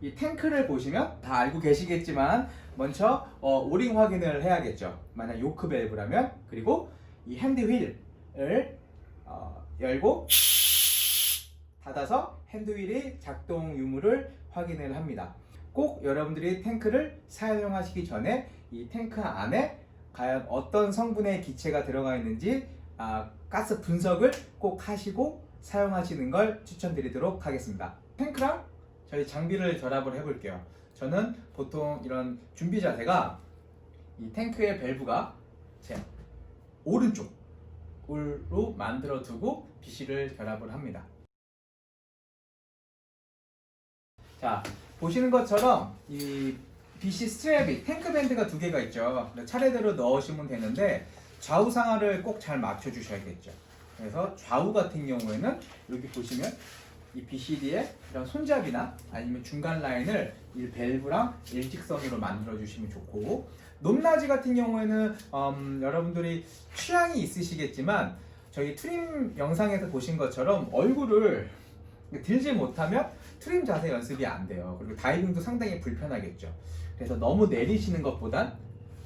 이 탱크를 보시면 다 알고 계시겠지만 먼저 어, 오링 확인을 해야겠죠. 만약 요크 밸브라면 그리고 이 핸드 휠을 어, 열고 닫아서 핸드 휠이 작동 유무를 확인을 합니다. 꼭 여러분들이 탱크를 사용하시기 전에 이 탱크 안에 과연 어떤 성분의 기체가 들어가 있는지 아, 가스 분석을 꼭 하시고 사용하시는 걸 추천드리도록 하겠습니다. 탱크랑 저희 장비를 결합을 해볼게요. 저는 보통 이런 준비 자세가 이 탱크의 밸브가 제 오른쪽으로 만들어 두고 BC를 결합을 합니다. 자, 보시는 것처럼 이 BC 스트랩이 탱크 밴드가 두 개가 있죠. 차례대로 넣으시면 되는데 좌우 상하를 꼭 잘 맞춰 주셔야겠죠. 그래서 좌우 같은 경우에는 여기 보시면 이 BCD에 이런 손잡이나 아니면 중간 라인을 이 밸브랑 일직선으로 만들어 주시면 좋고 높낮이 같은 경우에는 음, 여러분들이 취향이 있으시겠지만 저희 트림 영상에서 보신 것처럼 얼굴을 들지 못하면 트림 자세 연습이 안 돼요. 그리고 다이빙도 상당히 불편하겠죠. 그래서 너무 내리시는 것보단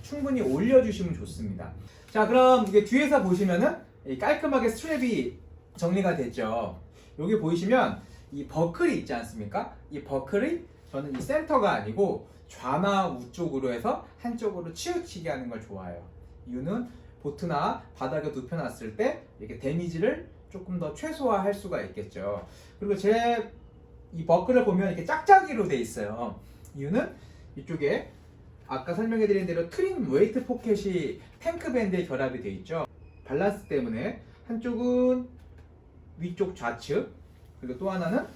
충분히 올려주시면 좋습니다. 자, 그럼 이게 뒤에서 보시면은 이 깔끔하게 스트랩이 정리가 됐죠. 여기 보이시면 이 버클이 있지 않습니까? 이 버클이 저는 이 센터가 아니고 좌나 우쪽으로 해서 한쪽으로 치우치게 하는 걸 좋아해요. 이유는 보트나 바닥에 눕혀놨을 때 이렇게 데미지를 조금 더 최소화할 수가 있겠죠. 그리고 제 이 버클을 보면 이렇게 짝짝이로 돼 있어요. 이유는 이쪽에 아까 설명해드린 대로 트림 웨이트 포켓이 탱크 밴드에 결합이 돼 있죠. 밸런스 때문에 한쪽은 위쪽 좌측 그리고 또 하나는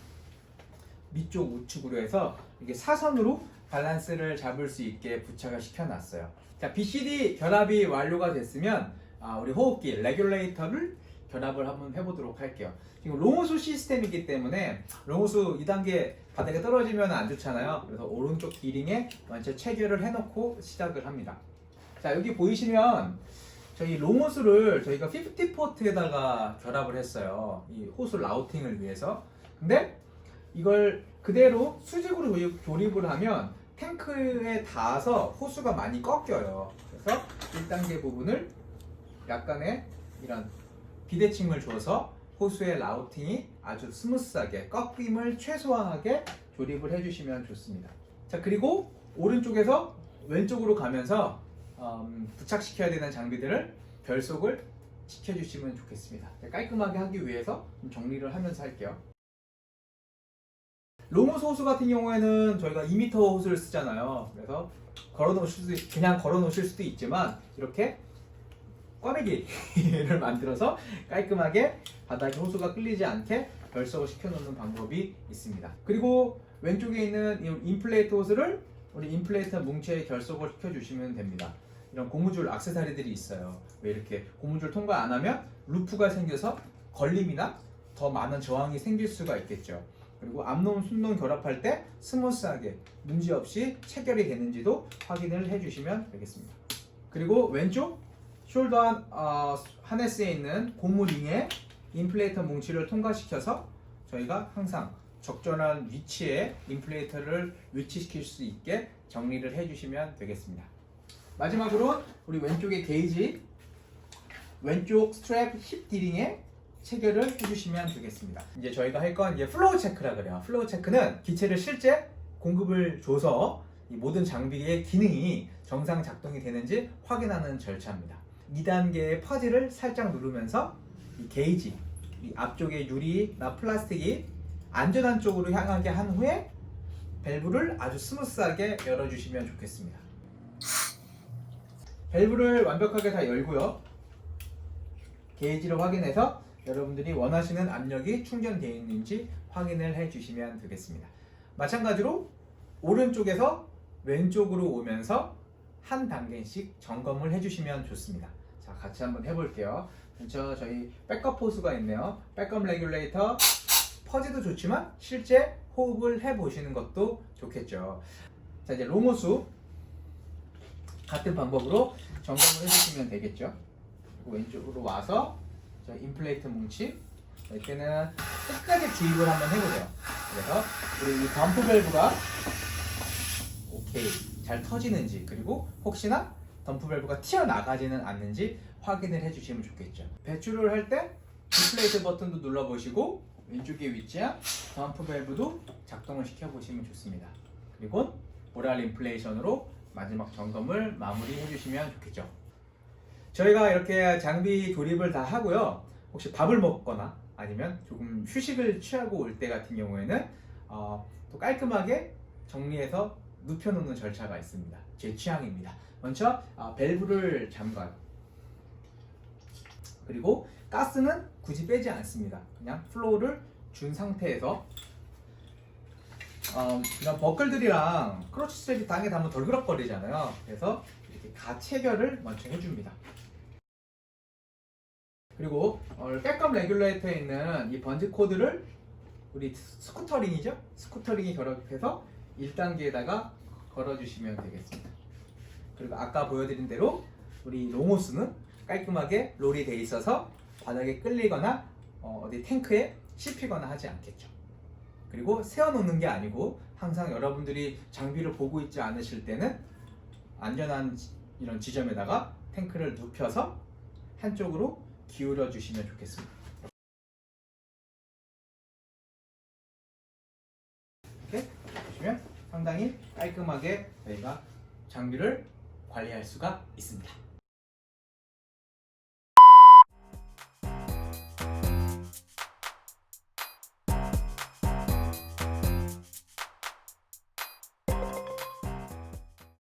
밑쪽 우측으로 해서 이게 사선으로 밸런스를 잡을 수 있게 부착을 시켜놨어요. 자, BCD 결합이 완료가 됐으면 아, 우리 호흡기 레귤레이터를 결합을 한번 해보도록 할게요. 지금 롱호수 시스템이기 때문에 롱호수 2단계 바닥에 떨어지면 안 좋잖아요. 그래서 오른쪽 기링에 먼저 체결을 해놓고 시작을 합니다. 자, 여기 보이시면 저희 롱호수를 저희가 50포트에다가 결합을 했어요. 이 호수 라우팅을 위해서. 근데 이걸 그대로 수직으로 조립- 조립을 하면 탱크에 닿아서 호수가 많이 꺾여요. 그래서 1단계 부분을 약간의 이런 비대칭을 줘서 호수의 라우팅이 아주 스무스하게 꺾임을 최소화하게 조립을 해주시면 좋습니다. 자 그리고 오른쪽에서 왼쪽으로 가면서 음, 부착시켜야 되는 장비들을 결속을 시켜주시면 좋겠습니다. 깔끔하게 하기 위해서 좀 정리를 하면서 할게요. 롱호스 호수 같은 경우에는 저희가 2m 호수를 쓰잖아요. 그래서 걸어 놓으실 수도 있- 그냥 걸어 놓으실 수도 있지만 이렇게 꽈배기를 만들어서 깔끔하게 바닥에 호수가 끌리지 않게 결석을 시켜놓는 방법이 있습니다. 그리고 왼쪽에 있는 이 인플레이트 호스를 우리 인플레이터 뭉치에 결속을 시켜주시면 됩니다. 이런 고무줄 악세사리들이 있어요. 왜 이렇게 고무줄 통과 안 하면 루프가 생겨서 걸림이나 더 많은 저항이 생길 수가 있겠죠. 그리고 앞놈 순놈 결합할 때 스무스하게 문제 없이 체결이 되는지도 확인을 해주시면 되겠습니다. 그리고 왼쪽 숄더 한, 어, 하네스에 있는 고무링에 인플레이터 뭉치를 통과시켜서 저희가 항상 적절한 위치에 인플레이터를 위치시킬 수 있게 정리를 해주시면 되겠습니다. 마지막으로 우리 왼쪽의 게이지 왼쪽 스트랩 힙 디링에 체결을 해주시면 되겠습니다. 이제 저희가 할 건 이제 플로우 체크라 그래요. 플로우 체크는 기체를 실제 공급을 줘서 이 모든 장비의 기능이 정상 작동이 되는지 확인하는 절차입니다. 2단계의 퍼즐을 살짝 누르면서 이 게이지, 이 앞쪽의 유리나 플라스틱이 안전한 쪽으로 향하게 한 후에 밸브를 아주 스무스하게 열어주시면 좋겠습니다. 밸브를 완벽하게 다 열고요. 게이지를 확인해서 여러분들이 원하시는 압력이 충전되어 있는지 확인을 해 주시면 되겠습니다. 마찬가지로 오른쪽에서 왼쪽으로 오면서 한 단계씩 점검을 해 주시면 좋습니다. 자, 같이 한번 해볼게요. 먼저 저희 백업 호수가 있네요. 백업 레귤레이터 퍼지도 좋지만 실제 호흡을 해보시는 것도 좋겠죠. 자, 이제 롱호수 같은 방법으로 점검을 해주시면 되겠죠. 왼쪽으로 와서 저 인플레이트 뭉치 이때는 끝까지 주입을 한번 해보세요. 그래서 우리 이 덤프 밸브가 오케이 잘 터지는지 그리고 혹시나 덤프 밸브가 튀어나가지는 않는지 확인을 해주시면 좋겠죠. 배출을 할 때 디플레이트 버튼도 눌러보시고 왼쪽에 위치한 덤프 밸브도 작동을 시켜보시면 좋습니다. 그리고 모랄 인플레이션으로 마지막 점검을 마무리해 주시면 좋겠죠. 저희가 이렇게 장비 조립을 다 하고요. 혹시 밥을 먹거나 아니면 조금 휴식을 취하고 올 때 같은 경우에는 어, 또 깔끔하게 정리해서 눕혀놓는 절차가 있습니다. 제 취향입니다. 먼저 아, 밸브를 잠가요. 그리고 가스는 굳이 빼지 않습니다. 그냥 플로우를 준 상태에서 어, 버클들이랑 크러치 스트랩이 땅에 닿으면 덜그럭거리잖아요. 그래서 이렇게 가체결을 먼저 해줍니다. 그리고 어, 백업 레귤레이터에 있는 이 번지 코드를 우리 스쿠터링이죠? 스쿠터링이 결합해서 1단계에다가 걸어주시면 되겠습니다. 그리고 아까 보여드린 대로 우리 롱호스는 깔끔하게 롤이 돼 있어서 바닥에 끌리거나 어, 디 탱크에 씹히거나 하지 않겠죠. 그리고 세워놓는 게 아니고 항상 여러분들이 장비를 보고 있지 않으실 때는 안전한 지- 이런 지점에다가 탱크를 눕혀서 한쪽으로 기울여 주시면 좋겠습니다. 이렇게 보시면 상당히 깔끔하게 저희가 장비를 관리할 수가 있습니다.